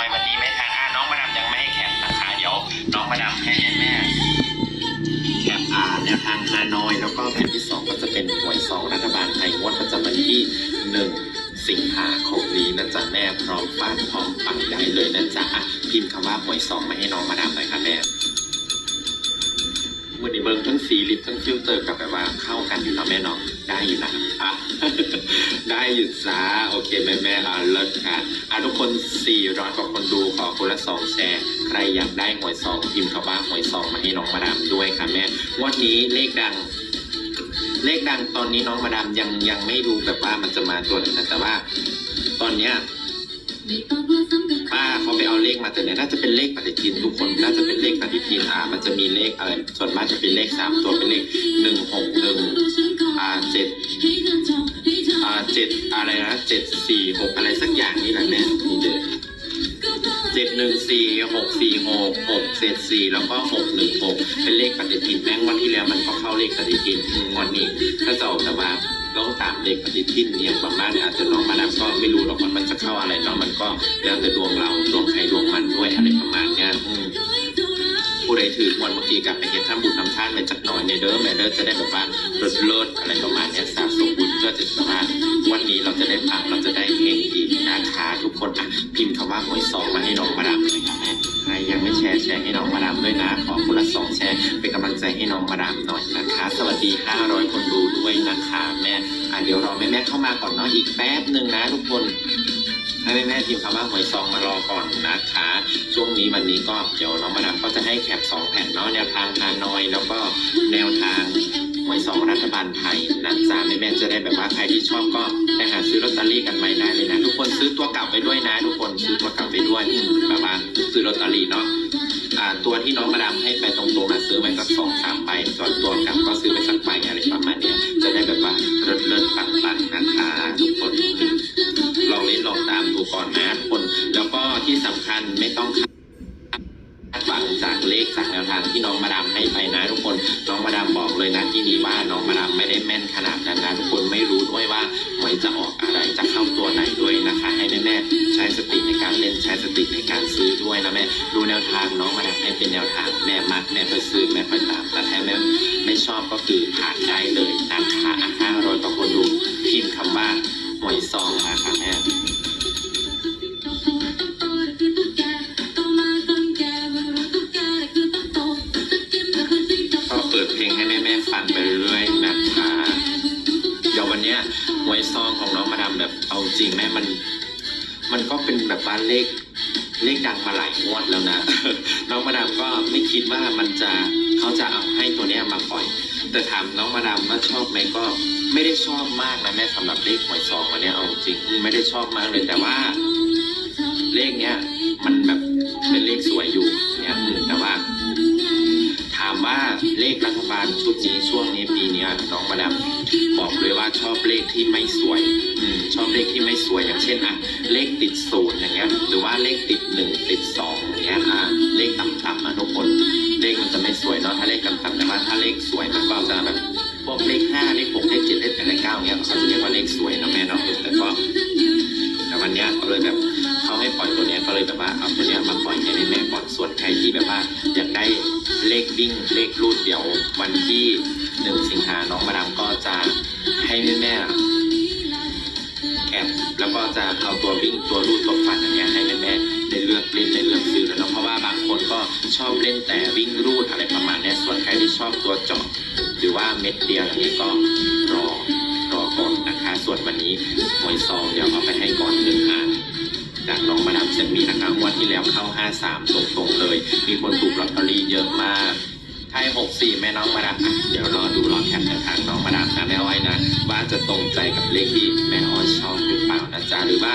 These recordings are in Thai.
อยวันนี้ไม่ทันอ่าน้องมาดามยังไม่ให้แคปนะคะเดี๋ยวน้องมาดามให้แม่แคปอ่าแนวทางฮานอยแล้วก็แผ่นที่สองก็จะเป็นหวยซองรัฐบาลไทยงวดประจำวันที่หนึ่งสิงหาคมนี้นะจ๊ะแม่พร้อมฟาดพร้อมปังได้เลยนะจ๊ะอะพิมพ์คำว่าหวยซองมาให้น้องมาดามหน่อยค่ะแม่วันนี้เบิ้งทั้งสีลิปทั้งฟิลเตอร์กับแบบว่าเข้ากันอยู่แล้วแม่น้อง ได้อยู่นะอะได้อยู่จ้าโอเคแม่แม่ๆอะเลิศค่ะอะทุกคน 400กว่าคนดูขอคนละสองแชร์ใครอยากได้หวยสองพิมพ์คำว่าหวยสองมาให้น้องมาดามด้วยค่ะแม่วันนี้เลขดังเลขดังตอนนี้น้องมาดามยังยังไม่รู้แบบว่ามันจะมาตัวไหนนะแต่ว่าตอนเนี้ย ป้าเขาไปเอาเลขมาแต่เนี่ยน่าจะเป็นเลขปฏิทินทุกคนน่าจะเป็นเลขปฏิทินอ่ามันจะมีเลขอะไรส่วนมากจะเป็นเลขสามตัวเป็นเลขหนึ่งหกหนึ่งอ่าเจ็ดอ่าเจ็ดอะไรนะเจ็ดสี่หกอะไรสักอย่างนี่แหละแม่นี่เด้อเจ็ดหนึ่งสี่หกสี่หกหกเจ็ดสี่แล้วก็หกหนึ่งหกเป็นเลขปฏิทินแม่งวันที่แล้วมันก็เข้าเลขปฏิทินอืมวันนี้ถ้าจะออกแต่ว่า ต้องตามเลขปฏิทินเนี่ยประมาณนี้อาจจะน้องมาดามก็ไม่รู้หรอกว่ามันจะเข้าอะไรเนาะมันก็แล้วแต่ดวงเราดวงใครดวงมันด้วยอะไรประมาณเนี้ยอืมผู้ใดถือวันเมื่อกี้กลับไปเห็นทำบุญทำทานไปจักหน่อยในเด้อแม่เด้อจะได้แบบว่าลดลดอะไรประมาณเนี้ยสะสมบุญเพื่อจะแบบว่าวันนี้เราจะได้ปังเราจะได้เฮงอีกนะคะทุกคนอะพิมพ์คำว่าหวยซองมาให้น้องมาดามหน่อยค่ะแม่ใครยังไม่แชร์แชร์ให้น้องมาดามด้วยนะขอคนละสองแชร์เป็น ใจให้น้องมาดามหน่อยนะคะ สวัสดี 500 คนดูด้วยนะคะแม่อะเดี๋ยวรอแม่แม่เข้ามาก่อนเนาะอีกแป๊บหนึ่งนะทุกคนให้แม่แม่ๆพิมพ์คำว่าหวยซองมารอก่อนนะคะ ช่วงนี้วันนี้ก็เดี๋ยวน้องมาดามก็จะให้แคปสองแผ่นเนาะแนวทางฮานอย แล้วก็แนวทางหวยซองรัฐบาลไทยนะจ๊ะแม่แม่จะได้แบบว่าใครที่ชอบก็ไปหาซื้อลอตเตอรี่กันไว้ได้เลยนะ ทุกคนซื้อตัวเก่าไปด้วยนะ ทุกคนซื้อตัวเก่าไปด้วยแบบว่าซื้อลอตเตอรี่เนาะ ตัวที่น้องมาดามให้ไปตรงๆนะซื้อไปสักสองสามใบส่วนตัวกับก็ซื้อไปสักใบอะไรประมาณเนี้ยจะได้แบบว่าเลิศเลิศๆปังๆนะคะทุกคนลองเล่นลองตามดูก่อนนะคน แล้วก็ที่สำคัญไม่ต้องคาดหวังจากเลขจากแนวทางที่น้องมาดามให้ไปนะทุกคนน้องมาดามบอกเลยนะที่นี้ว่าน้อง ดูแนวทางน้องมาดามให้เป็นแนวทางแม่มักแม่ค่อยซื้อแม่ค่อยตามแต่ถ้าแม่ไม่ชอบก็คือผ่านได้เลยนะคะห้าร้อยต่อคนดูพิมพ์คำว่าหวยซองมาค่ะแม่ก็เปิดเพลงให้แม่แม่ฟังไปเรื่อยๆนะคะเดี๋ยววันนี้หวยซองของน้องมาดามแบบเอาจริงแม่มัน มันก็เป็นแบบว่านเลข เลขดังมาหลายงวดแล้วนะ น้องมาดามก็ไม่คิดว่ามันจะเขาจะเอาให้ตัวเนี้ยมาปล่อย แต่ถามน้องมาดามว่าชอบไหมก็ไม่ได้ชอบมากนะแม่สำหรับเลขหวยสองวันนี้เอาจริงไม่ได้ชอบมากเลยแต่ว่า เลขเนี้ยมันแบบเป็นเลขสวยอยู่เนี่ยอืมแต่ว่า ว่าเลขรัฐบาลชุดนี้ช่วงนี้ปีนี้น้องมาดามบอกเลยว่าชอบเลขที่ไม่สวยอชอบเลขที่ไม่สวยอย่างเช่นอะเลขติดศูนย์อย่างเงี้ยหรือว่าเลขติดหนึ่งติดสองอย่างเงี้ยอะเลขต่ำๆนะทุกคนเลขมันจะไม่สวยเนาะถ้าเลขต่ำๆแต่ว่าถ้าเลขสวยมันก็จะแบบพวกเลขห้าเลขหกเลขเจ็ดเลขแปดเลขเก้าเงี้ยเขาจะเรียกว่าเลขสวยเนาะแม่ วิ่งเลขรูดเดี๋ยววันที่หนึ่งสิงหาน้องมาดามก็จะให้แม่แม่แคปแล้วก็จะเอาตัววิ่งตัวรูดตัวฟันอย่างเงี้ยให้แม่แม่ได้เลือกเล่นได้เลือกซื้อแล้วเนาะเพราะว่าบางคนก็ชอบเล่นแต่วิ่งรูดอะไรประมาณเนี้ยส่วนใครที่ชอบตัวเจาะหรือว่าเม็ดเดียวอย่างนี้ยก็รอรอก่อนนะคะส่วนวันนี้หวยซองเดี๋ยวเอาไปให้ก่อน น้องมาดามเซนมีนะคะวันที่แล้วเข้า53ตรงๆเลย มีคนถูกลอตเตอรี่เยอะมากไทย64แม่น้องมาดามเดี๋ยวรอดูรอแคปแนทางน้องมาดามนะแม่อ้อยนะ ว่าจะตรงใจกับเลขที่แม่อ้อยชอบหรือเปล่านะจ๊ะหรือว่า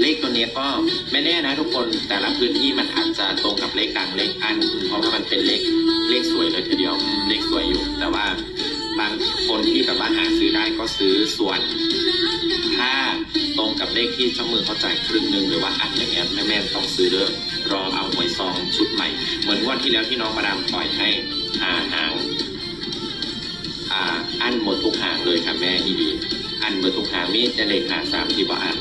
เลขตัวนี้ก็ไม่แน่นะทุกคนแต่ละพื้นที่มันอาจจะตรงกับเลขดังเลขอัน เพราะว่ามันเป็นเลขเลขสวยเลยทีเดียวเลขสวยอยู่ แต่ว่าบางคนที่แบบว่าหาซื้อได้ก็ซื้อส่วน ถ้าตรงกับเลขที่เจ้ามือเขาจ่ายครึ่งหนึ่งหรือว่าอันอย่างเงี้ยแม่แม่ต้องซื้อเด้อรอเอาหวยซองชุดใหม่ เหมือนวันที่แล้วที่น้องมาดามปล่อยให้หาหางอ่าอันหมดทุกหางเลยค่ะแม่อีดีอันหมดทุกหางมีแต่เลขหาสามที่ว่าอัน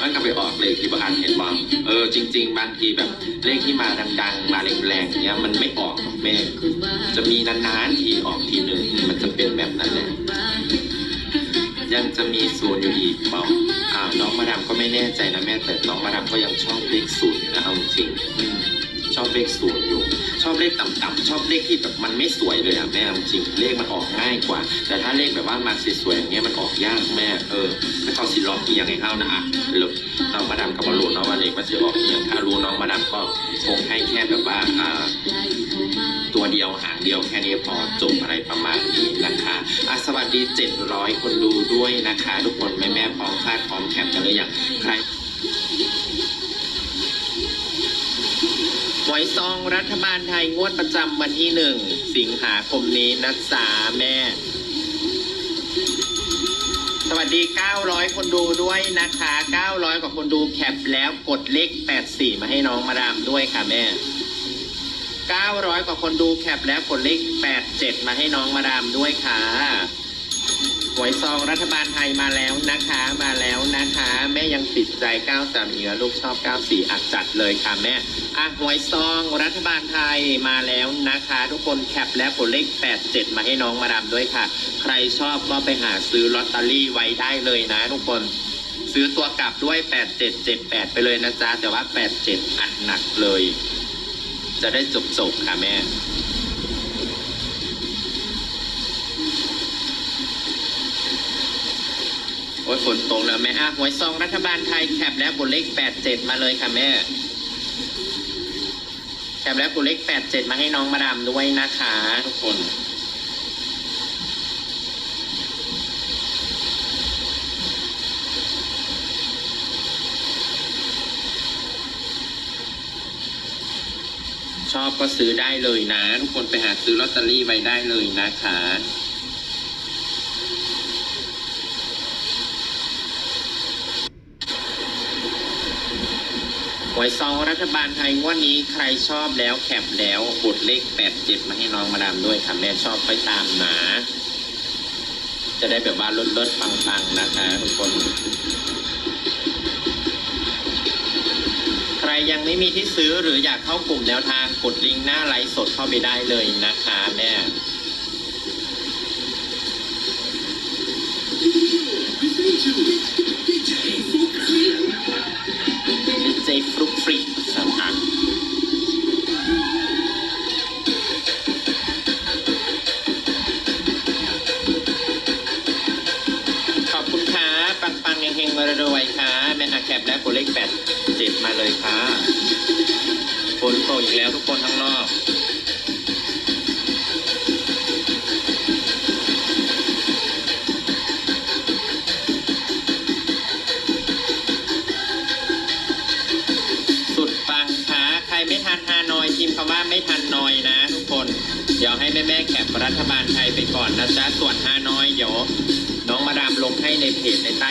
มันกับไปออกเลขที่บ้านเห็นบ้างเออจริง ๆ บางทีแบบเลขที่มาดัง ๆ มาแรงๆเนี้ยมันไม่ออกหรอกแม่จะมีนานๆทีออกทีหนึ่ง ยังจะมีศูนย์อยู่อีกเปล่าอ้าวน้องมาดามก็ไม่แน่ใจนะแม่แต่น้องมาดามก็ยังชอบเลขศูนย์อยู่นะเอาจริงๆอืมชอบเลขศูนย์อยู่ ชอบเลขต่ำๆชอบเลขที่แบบมันไม่สวยเลยอะแม่เอาจริงเลขมันออกง่ายกว่า แต่ถ้าเลขแบบว่ามาสวยๆอย่างเงี้ยมันออกยากแม่เออถ้าเขาสิล็อกอีกอย่างไงเข้านะอะแล้วน้องมาดามกับบอลลูนเนาะว่าเลขมันจะออกอีกอย่างถ้ารู้น้องมาดามก็คงให้แค่แบบว่าอ่า ตัวเดียวหางเดียวแค่นี้พอจบอะไรประมาณนี้นะคะ อะสวัสดี 700 คนดูด้วยนะคะ ทุกคนแม่แม่พร้อมคาดพร้อมแคปกันเลยอย่างใครหวยซองรัฐบาลไทยงวดประจำวันที่หนึ่งสิงหาคมนี้นะจ๊ะแม่ สวัสดี 900 คนดูด้วยนะคะ 900 กว่าคนดูแคปแล้วกดเลข 84 มาให้น้องมาดามด้วยค่ะแม่ 900 กว่าคนดูแคปแล้วกดเลข87 มาให้น้องมาดามด้วยค่ะหวยซองรัฐบาลไทยมาแล้วนะคะ มาแล้วนะคะ แม่ยังติดใจ 93เหนือลูกชอบ 94 อักจัดเลยค่ะแม่อะหวยซองรัฐบาลไทยมาแล้วนะคะ ทุกคนแคปแล้วกดเลข 87 มาให้น้องมาดามด้วยค่ะ ใครชอบก็ไปหาซื้อลอตเตอรี่ไว้ได้เลยนะทุกคนซื้อตัวกลับด้วย 8778 ไปเลยนะจ๊ะ แต่ว่า 87 อัดหนักเลย จะได้จบจบๆค่ะแม่ โอ้ยฝนตกแล้วแม่อะหวยซองรัฐบาลไทยแคปแล้วบนเลข87มาเลยค่ะแม่ แคปแล้วบนเลข87มาให้น้องมาดามด้วยนะคะ ทุกคน ก็ซื้อได้เลยนะ ทุกคนไปหาซื้อลอตเตอรี่ไว้ได้เลยนะคะหวยซองรัฐบาลไทยวดนี้ใครชอบแล้วแคปแล้วกดเลข87มาให้น้องมาดามด้วยค่ะแม่ชอบไปตามหนา จะได้แบบว่าลดลดๆปังๆนะคะทุกคน ยังไม่มีที่ซื้อหรืออยากเข้ากลุ่มแนวทางกดลิงก์หน้าไลฟ์สดเข้าไปได้เลยนะคะแม่เจฟรุกฟรีสามอันขอบคุณค่ะปังปังๆเฮงๆรวยค่ะแม่อาแคปและกดเล เลยค่ะฝนตกอีกแล้วทุกคนข้างนอกสุดปังค่ะใครไม่ทันฮานอยพิมพ์คำว่าไม่ทันนอยนะ ทุกคน เดี๋ยวให้แม่แม่แคปรัฐบาลไทยไปก่อนนะจ๊ะส่วนฮานอยเดี๋ยวน้องมาดามลงให้ในเพจในใต้